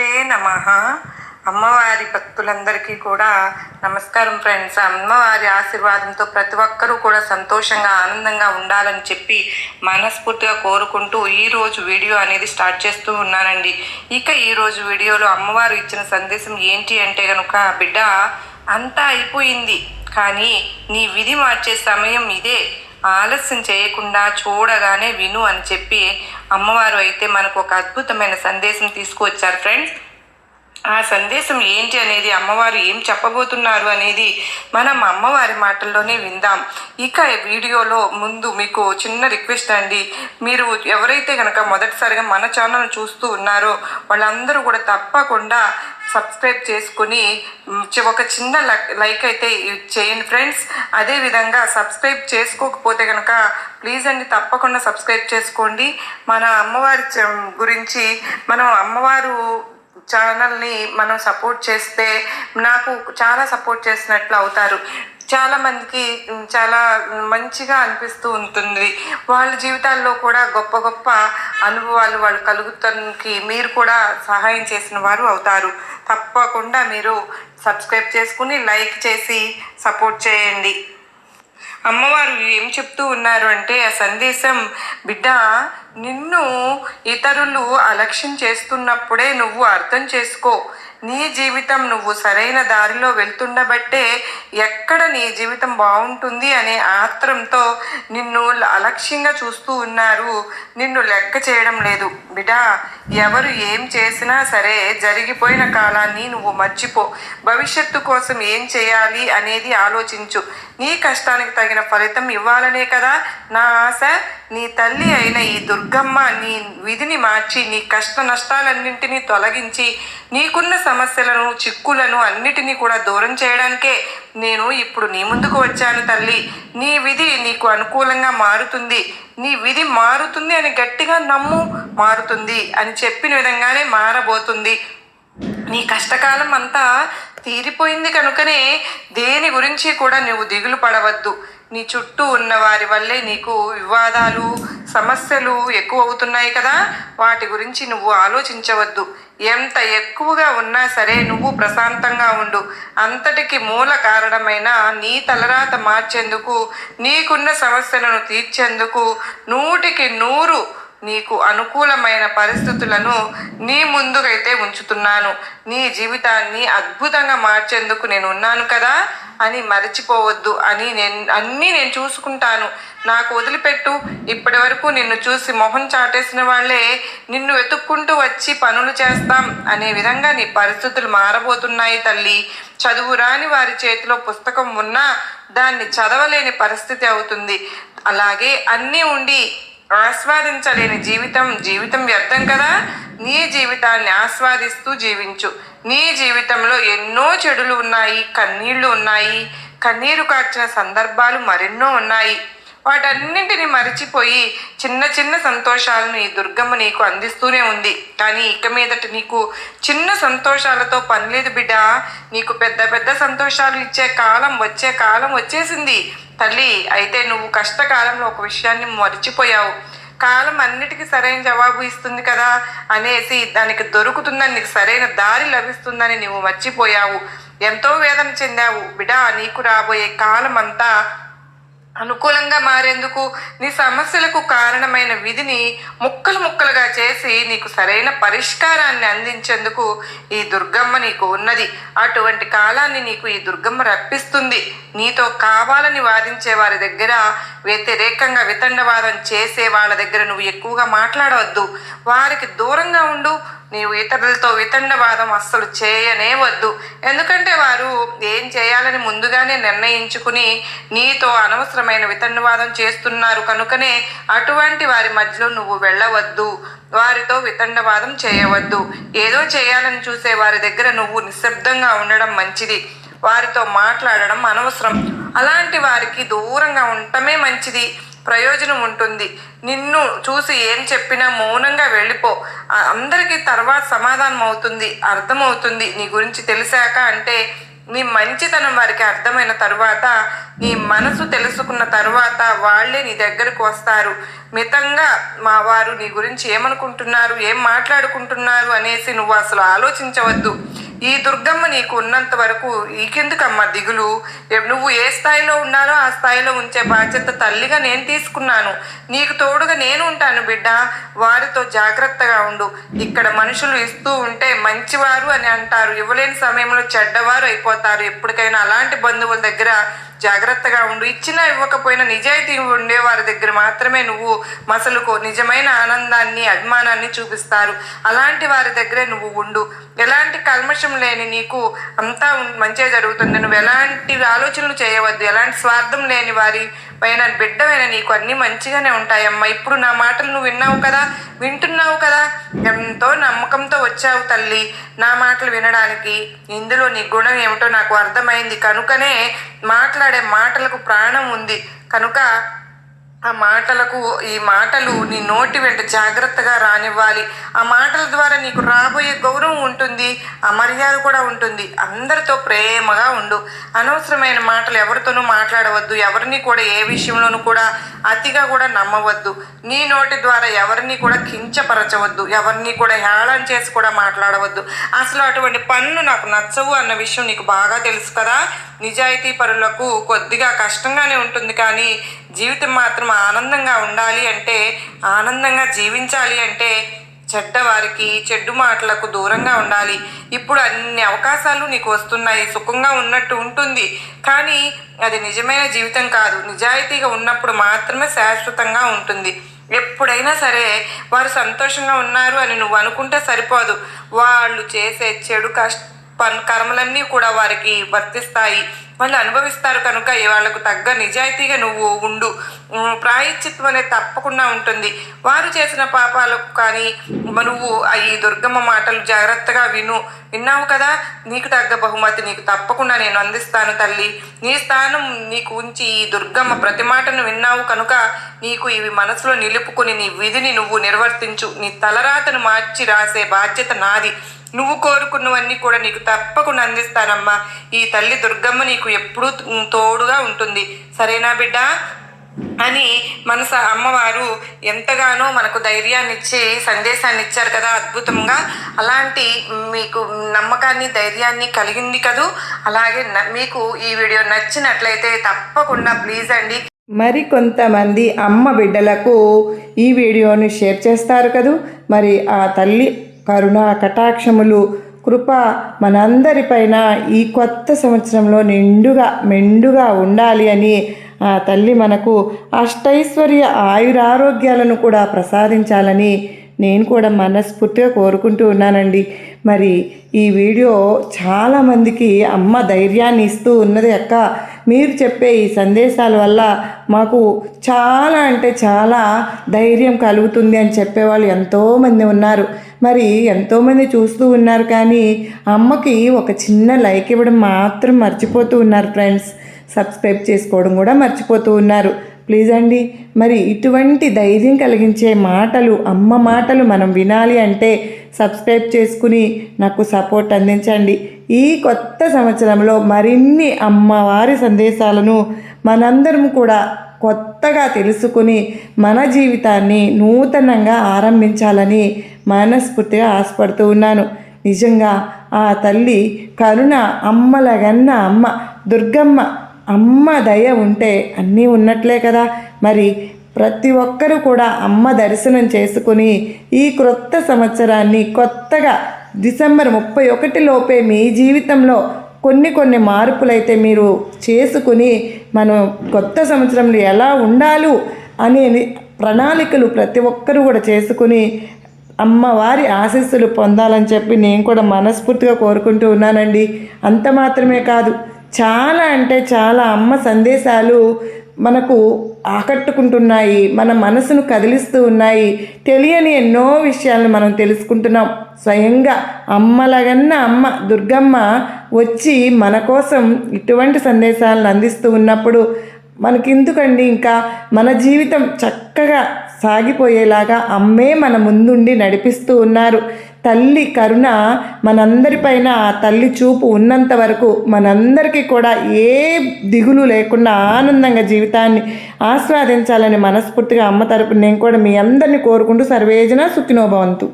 శ్రీమాత్రే నమ. అమ్మవారి భక్తులందరికీ కూడా నమస్కారం ఫ్రెండ్స్. అమ్మవారి ఆశీర్వాదంతో ప్రతి ఒక్కరూ కూడా సంతోషంగా ఆనందంగా ఉండాలని చెప్పి మనస్ఫూర్తిగా కోరుకుంటూ ఈరోజు వీడియో అనేది స్టార్ట్ చేస్తూ ఉన్నానండి. ఇక ఈరోజు వీడియోలో అమ్మవారు ఇచ్చిన సందేశం ఏంటి అంటే కనుక బిడ్డ అంతా అయిపోయింది. కానీ నీ విధి మార్చే సమయం ఇదే. ఆలస్యం చేయకుండా చూడగానే విను అని చెప్పి అమ్మవారు అయితే మనకు ఒక అద్భుతమైన సందేశం తీసుకువచ్చారు ఫ్రెండ్స్ ఆ సందేశం ఏంటి అనేది అమ్మవారు ఏం చెప్పబోతున్నారు అనేది మనం అమ్మవారి మాటల్లోనే విందాం. ఇక వీడియోలో ముందు మీకు చిన్న రిక్వెస్ట్ అండి. మీరు ఎవరైతే కనుక మొదటిసారిగా మన ఛానల్ చూస్తూ ఉన్నారో వాళ్ళందరూ కూడా తప్పకుండా సబ్స్క్రైబ్ చేసుకుని ఒక చిన్న లైక్ అయితే చేయండి ఫ్రెండ్స్. అదేవిధంగా సబ్స్క్రైబ్ చేసుకోకపోతే కనుక ప్లీజ్ అండి తప్పకుండా సబ్స్క్రైబ్ చేసుకోండి. మన అమ్మవారి చ- గురించి మనం అమ్మవారు ఛానల్ని మనం సపోర్ట్ చేస్తే నాకు చాలా సపోర్ట్ చేసినట్లు అవుతారు. చాలా మందికి చాలా మంచిగా అనిపిస్తూ ఉంటుంది. వాళ్ళ జీవితాల్లో కూడా గొప్ప గొప్ప అనుభవాలు వాళ్ళు కలుగుతానికి మీరు కూడా సహాయం చేసిన వారు అవుతారు. తప్పకుండా మీరు సబ్స్క్రైబ్ చేసుకుని లైక్ చేసి సపోర్ట్ చేయండి. అమ్మవారు ఏం చెప్తూ ఉన్నారు అంటే ఆ సందేశం బిడ్డ నిన్ను ఇతరులు అలక్ష్యం చేస్తున్నప్పుడే నువ్వు అర్థం చేసుకో. నీ జీవితం నువ్వు సరైన దారిలో వెళ్తుండబట్టే ఎక్కడ నీ జీవితం బాగుంటుంది అనే ఆత్రంతో నిన్ను అలక్ష్యంగా చూస్తూ ఉన్నారు. నిన్ను లెక్క చేయడం లేదు. బిడా ఎవరు ఏం చేసినా సరే జరిగిపోయిన కాలాన్ని నువ్వు మర్చిపో. భవిష్యత్తు కోసం ఏం చేయాలి అనేది ఆలోచించు. నీ కష్టానికి తగిన ఫలితం ఇవ్వాలనే కదా నా ఆశ. నీ తల్లి అయిన ఈ దుర్గమ్మ నీ విధిని మార్చి నీ కష్ట నష్టాలన్నింటినీ తొలగించి నీకున్న సమస్యలను చిక్కులను అన్నిటినీ కూడా దూరం చేయడానికే నేను ఇప్పుడు నీ ముందుకు వచ్చాను తల్లి. నీ విధి నీకు అనుకూలంగా మారుతుంది. నీ విధి మారుతుంది అని గట్టిగా నమ్ము మారుతుంది అని చెప్పిన విధంగానే మారబోతుంది. నీ కష్టకాలం అంతా తీరిపోయింది కనుకనే దేని గురించి కూడా నువ్వు దిగులు పడవద్దు. నీ చుట్టూ ఉన్న వారి వల్లే నీకు వివాదాలు సమస్యలు ఎక్కువ అవుతున్నాయి కదా. వాటి గురించి నువ్వు ఆలోచించవద్దు. ఎంత ఎక్కువగా ఉన్నా సరే నువ్వు ప్రశాంతంగా ఉండు. అంతటికి మూల కారణమైన నీ తలరాత మార్చేందుకు నీకున్న సమస్యలను తీర్చేందుకు నూటికి నూరు నీకు అనుకూలమైన పరిస్థితులను నీ ముందుకైతే ఉంచుతున్నాను. నీ జీవితాన్ని అద్భుతంగా మార్చేందుకు నేను ఉన్నాను కదా అని మరచిపోవద్దు అని నేను అన్నీ నేను చూసుకుంటాను. నాకు వదిలిపెట్టు. ఇప్పటి వరకు నిన్ను చూసి మొహం చాటేసిన వాళ్ళే నిన్ను వెతుక్కుంటూ వచ్చి పనులు చేస్తాం అనే విధంగా నీ పరిస్థితులు మారబోతున్నాయి తల్లి. చదువు రాని వారి చేతిలో పుస్తకం ఉన్నా దాన్ని చదవలేని పరిస్థితి అవుతుంది. అలాగే అన్నీ ఉండి ఆస్వాదించలేని జీవితం జీవితం వ్యర్థం కదా? నీ జీవితాన్ని ఆస్వాదిస్తూ జీవించు. నీ జీవితంలో ఎన్నో చెడులు ఉన్నాయి కన్నీళ్ళు ఉన్నాయి. కన్నీరు కార్చిన సందర్భాలు మరెన్నో ఉన్నాయి. వాటన్నింటిని మరిచిపోయి చిన్న చిన్న సంతోషాలను ఈ దుర్గమ్మ నీకు అందిస్తూనే ఉంది. కానీ ఇక మీదట నీకు చిన్న సంతోషాలతో పనిలేదు బిడ్డ. నీకు పెద్ద పెద్ద సంతోషాలు ఇచ్చే కాలం వచ్చే కాలం వచ్చేసింది. తల్లి అయితే నువ్వు కష్టకాలంలో ఒక విషయాన్ని మర్చిపోయావు. కాలం అన్నిటికీ సరైన జవాబు ఇస్తుంది కదా అనేసి దానికి దొరుకుతుందని నీకు సరైన దారి లభిస్తుందని నువ్వు మర్చిపోయావు. ఎంతో వేదన చెందావు. బిడా నీకు రాబోయే కాలం అంతా అనుకూలంగా మారేందుకు నీ సమస్యలకు కారణమైన విధిని ముక్కలు ముక్కలుగా చేసి నీకు సరైన పరిష్కారాన్ని అందించేందుకు ఈ దుర్గమ్మ నీకు ఉన్నది. అటువంటి కాలాన్ని నీకు ఈ దుర్గమ్మ రప్పిస్తుంది. నీతో కావాలని వాదించే వారి దగ్గర వ్యతిరేకంగా వితండవాదం చేసే వాళ్ళ దగ్గర నువ్వు ఎక్కువగా మాట్లాడవద్దు. వారికి దూరంగా ఉండు. నీవు ఇతరులతో వితండవాదం అస్సలు చేయనే వద్దు ఎందుకంటే వారు ఏం చేయాలని ముందుగానే నిర్ణయించుకుని నీతో అనవసరమైన వితండవాదం చేస్తున్నారు కనుకనే అటువంటి వారి మధ్యలో నువ్వు వెళ్ళవద్దు. వారితో వితండవాదం చేయవద్దు. ఏదో చేయాలని చూసే వారి దగ్గర నువ్వు నిశ్శబ్దంగా ఉండడం మంచిది. వారితో మాట్లాడడం అనవసరం. అలాంటి వారికి దూరంగా ఉండటమే మంచిది. ప్రయోజనం ఉంటుంది. నిన్ను చూసి ఏం చెప్పినా మౌనంగా వెళ్ళిపో. అందరికీ తర్వాత సమాధానం అవుతుంది అర్థమవుతుంది. నీ గురించి తెలిసాక అంటే నీ మంచితనం వారికి అర్థమైన తర్వాత నీ మనసు తెలుసుకున్న తర్వాత వాళ్ళే నీ దగ్గరకు వస్తారు. మితంగా మా వారు నీ గురించి ఏమనుకుంటున్నారు ఏం మాట్లాడుకుంటున్నారు అనేసి నువ్వు అసలు ఆలోచించవద్దు. ఈ దుర్గమ్మ నీకు ఉన్నంత వరకు నీకెందుకమ్మా దిగులు? నువ్వు ఏ స్థాయిలో ఉన్నారో ఆ స్థాయిలో ఉంచే బాధ్యత తల్లిగా నేను తీసుకున్నాను. నీకు తోడుగా నేను ఉంటాను బిడ్డ. వారితో జాగ్రత్తగా ఉండు. ఇక్కడ మనుషులు ఇస్తూ ఉంటే మంచివారు అని అంటారు. ఇవ్వలేని సమయంలో చెడ్డవారు అయిపోతారు. ఎప్పటికైనా అలాంటి బంధువుల దగ్గర జాగ్రత్తగా ఉండు. ఇచ్చినా ఇవ్వకపోయినా నిజాయితీ ఉండే వారి దగ్గర మాత్రమే నువ్వు మసలుకో. నిజమైన ఆనందాన్ని అభిమానాన్ని చూపిస్తారు. అలాంటి వారి దగ్గరే నువ్వు ఉండు. ఎలాంటి కల్మషం లేని నీకు అంతా ఉం- మంచిగా జరుగుతుంది. నువ్వు ఎలాంటి ఆలోచనలు చేయవద్దు. ఎలాంటి స్వార్థం లేని వారి పైన బిడ్డమైన నీకు అన్నీ మంచిగానే ఉంటాయమ్మా. ఇప్పుడు నా మాటలు నువ్వు విన్నావు కదా? వింటున్నావు కదా? ఎంతో నమ్మకంతో వచ్చావు తల్లి. నా మాటలు వినడానికి ఇందులో నీ గుణం ఏమిటో నాకు అర్థమైంది. కనుకనే మాట్లాడే. మాటలకు ప్రాణం ఉంది. కనుక ఆ మాటలకు ఈ మాటలు నీ నోటి వెంట జాగ్రత్తగా రానివ్వాలి. ఆ మాటల ద్వారా నీకు రాబోయే గౌరవం ఉంటుంది ఆ మర్యాద కూడా ఉంటుంది. అందరితో ప్రేమగా ఉండు. అనవసరమైన మాటలు ఎవరితోనూ మాట్లాడవద్దు. ఎవరిని కూడా ఏ విషయంలోనూ కూడా అతిగా కూడా నమ్మవద్దు. నీ నోటి ద్వారా ఎవరిని కూడా కించపరచవద్దు. ఎవరిని కూడా హేళన చేసి కూడా మాట్లాడవద్దు. అసలు అటువంటి పనులు నాకు నచ్చవు అన్న విషయం నీకు బాగా తెలుసు కదా. నిజాయితీ పరులకు కొద్దిగా కష్టంగానే ఉంటుంది కానీ జీవితం మాత్రం ఆనందంగా ఉండాలి అంటే ఆనందంగా జీవించాలి అంటే చెడ్డవారికి చెడ్డు మాటలకు దూరంగా ఉండాలి. ఇప్పుడు అన్ని అవకాశాలు నీకు వస్తున్నాయి సుఖంగా ఉన్నట్టు ఉంటుంది. కానీ అది నిజమైన జీవితం కాదు. నిజాయితీగా ఉన్నప్పుడు మాత్రమే శాశ్వతంగా ఉంటుంది. ఎప్పుడైనా సరే వారు సంతోషంగా ఉన్నారు అని నువ్వు అనుకుంటే సరిపోదు. వాళ్ళు చేసే చెడు కష్ట పన్ కర్మలన్నీ కూడా వారికి వర్తిస్తాయి. వాళ్ళు అనుభవిస్తారు కనుక వాళ్ళకు తగ్గ నిజాయితీగా నువ్వు ఉండు. ప్రాయశ్చిత్వం అనేది తప్పకుండా ఉంటుంది. వారు చేసిన పాపాలకు కానీ నువ్వు ఈ దుర్గమ్మ మాటలు జాగ్రత్తగా విను. విన్నావు కదా? నీకు తగ్గ బహుమతి నీకు తప్పకుండా నేను అందిస్తాను తల్లి. నీ స్థానం నీకు ఉంచి ఈ దుర్గమ్మ ప్రతి మాటను విన్నావు కనుక నీకు ఇవి మనసులో నిలుపుకొని నీ విధిని నువ్వు నిర్వర్తించు. నీ తలరాతను మార్చి రాసే బాధ్యత నాది. నువ్వు కోరుకున్నవన్నీ కూడా నీకు తప్పకుండా అందిస్తానమ్మా. ఈ తల్లి దుర్గమ్మ నీకు ఎప్పుడూ తోడుగా ఉంటుంది. సరేనా బిడ్డ? అని మనస అమ్మవారు ఎంతగానో మనకు ధైర్యాన్ని ఇచ్చి సందేశాన్ని ఇచ్చారు కదా అద్భుతంగా. అలాంటి మీకు నమ్మకాన్ని ధైర్యాన్ని కలిగింది కదూ. అలాగే మీకు ఈ వీడియో నచ్చినట్లయితే తప్పకుండా ప్లీజ్ అండి. మరి కొంతమంది అమ్మ బిడ్డలకు ఈ వీడియోను షేర్ చేస్తారు కదూ. మరి ఆ తల్లి కరుణా కటాక్షములు కృప మనందరిపైన ఈ కొత్త సంవత్సరంలో నిండుగా మెండుగా ఉండాలి అని ఆ తల్లి మనకు అష్టైశ్వర్య ఆయురారోగ్యాలను కూడా ప్రసాదించాలని నేను కూడా మనస్ఫూర్తిగా కోరుకుంటూ ఉన్నానండి. మరి ఈ వీడియో చాలామందికి అమ్మ ధైర్యాన్ని ఇస్తూ ఉన్నది అక్క. మీరు చెప్పే ఈ సందేశాల వల్ల మాకు చాలా అంటే చాలా ధైర్యం కలుగుతుంది అని చెప్పేవాళ్ళు ఎంతోమంది ఉన్నారు. మరి ఎంతోమంది చూస్తూ ఉన్నారు కానీ అమ్మకి ఒక చిన్న లైక్ ఇవ్వడం మాత్రం మర్చిపోతూ ఉన్నారు ఫ్రెండ్స్. సబ్స్క్రైబ్ చేసుకోవడం కూడా మర్చిపోతూ ఉన్నారు. ప్లీజ్ అండి మరి ఇటువంటి ధైర్యం కలిగించే మాటలు అమ్మ మాటలు మనం వినాలి అంటే సబ్స్క్రైబ్ చేసుకుని నాకు సపోర్ట్ అందించండి. ఈ కొత్త సంవత్సరంలో మరిన్ని అమ్మవారి సందేశాలను మనందరం కూడా కొత్తగా తెలుసుకుని మన జీవితాన్ని నూతనంగా ఆరంభించాలని మనస్ఫూర్తిగా ఆశపడుతూ ఉన్నాను. నిజంగా ఆ తల్లి కరుణ అమ్మలగన్న అమ్మ దుర్గమ్మ అమ్మ దయ ఉంటే అన్నీ ఉన్నట్లే కదా. మరి ప్రతి ఒక్కరూ కూడా అమ్మ దర్శనం చేసుకుని ఈ క్రొత్త సంవత్సరాన్ని కొత్తగా డిసెంబర్ ముప్పై ఒకటి లోపే మీ జీవితంలో కొన్ని కొన్ని మార్పులైతే మీరు చేసుకుని మనం కొత్త సంవత్సరంలో ఎలా ఉండాలి అనే ప్రణాళికలు ప్రతి ఒక్కరూ కూడా చేసుకుని అమ్మవారి ఆశీస్సులు పొందాలని చెప్పి నేను కూడా మనస్ఫూర్తిగా కోరుకుంటూ ఉన్నానండి. అంత మాత్రమే కాదు చాలా అంటే చాలా అమ్మ సందేశాలు మనకు ఆకట్టుకుంటున్నాయి మన మనసును కదిలిస్తూ ఉన్నాయి. తెలియని ఎన్నో విషయాలను మనం తెలుసుకుంటున్నాం. స్వయంగా అమ్మలగన్న అమ్మ దుర్గమ్మ వచ్చి మన కోసం ఇటువంటి సందేశాలను అందిస్తూ ఉన్నప్పుడు మనకెందుకండి ఇంకా? మన జీవితం చక్కగా సాగిపోయేలాగా అమ్మే మన ముందుండి నడిపిస్తూ ఉన్నారు. తల్లి కరుణ మనందరిపైన ఆ తల్లి చూపు ఉన్నంత వరకు మనందరికీ కూడా ఏ దిగులు లేకుండా ఆనందంగా జీవితాన్ని ఆస్వాదించాలని మనస్ఫూర్తిగా అమ్మ తరపున నేను కూడా మీ అందరినీ కోరుకుంటూ సర్వేజన సుఖినోభవంతు